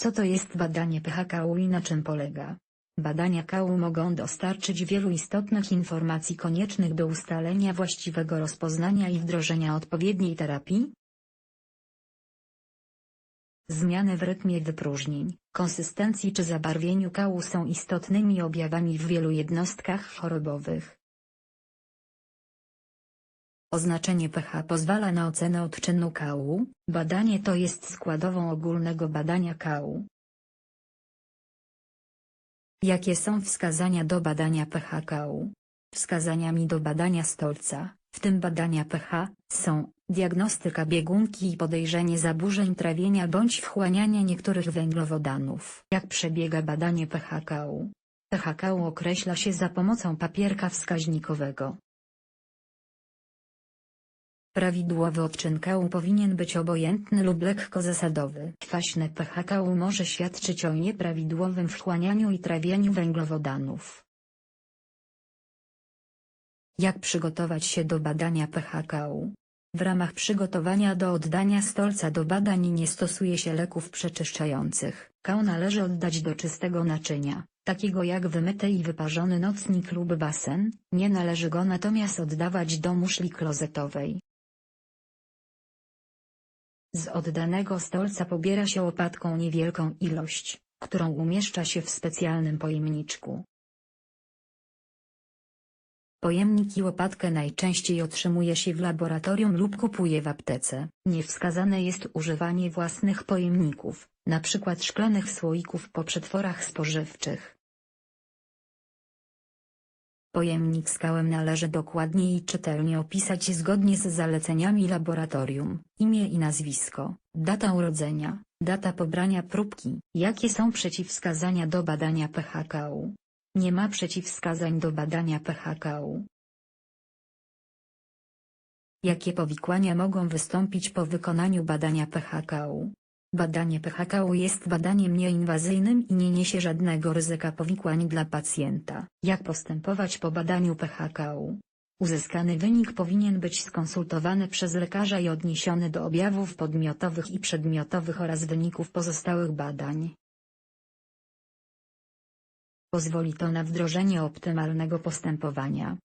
Co to jest badanie pH i na czym polega? Badania kału mogą dostarczyć wielu istotnych informacji koniecznych do ustalenia właściwego rozpoznania i wdrożenia odpowiedniej terapii. Zmiany w rytmie wypróżnień, konsystencji czy zabarwieniu kału są istotnymi objawami w wielu jednostkach chorobowych. Oznaczenie pH pozwala na ocenę odczynu kału. Badanie to jest składową ogólnego badania kału. Jakie są wskazania do badania pH kału? Wskazaniami do badania stolca, w tym badania pH, są diagnostyka biegunki i podejrzenie zaburzeń trawienia bądź wchłaniania niektórych węglowodanów. Jak przebiega badanie pH kału? pH kału określa się za pomocą papierka wskaźnikowego. Prawidłowy odczyn kału powinien być obojętny lub lekko zasadowy. Kwaśne pH kału może świadczyć o nieprawidłowym wchłanianiu i trawieniu węglowodanów. Jak przygotować się do badania pH kału? W ramach przygotowania do oddania stolca do badań nie stosuje się leków przeczyszczających. Kał należy oddać do czystego naczynia, takiego jak wymyty i wyparzony nocnik lub basen, nie należy go natomiast oddawać do muszli klozetowej. Z oddanego stolca pobiera się łopatką niewielką ilość, którą umieszcza się w specjalnym pojemniczku. Pojemnik i łopatkę najczęściej otrzymuje się w laboratorium lub kupuje w aptece. Niewskazane jest używanie własnych pojemników, np. szklanych słoików po przetworach spożywczych. Pojemnik z kałem należy dokładnie i czytelnie opisać zgodnie z zaleceniami laboratorium, imię i nazwisko, data urodzenia, data pobrania próbki. Jakie są przeciwwskazania do badania pH kału? Nie ma przeciwwskazań do badania pH kału. Jakie powikłania mogą wystąpić po wykonaniu badania pH kału? Badanie pH kału jest badaniem nieinwazyjnym i nie niesie żadnego ryzyka powikłań dla pacjenta. Jak postępować po badaniu pH kału? Uzyskany wynik powinien być skonsultowany przez lekarza i odniesiony do objawów podmiotowych i przedmiotowych oraz wyników pozostałych badań. Pozwoli to na wdrożenie optymalnego postępowania.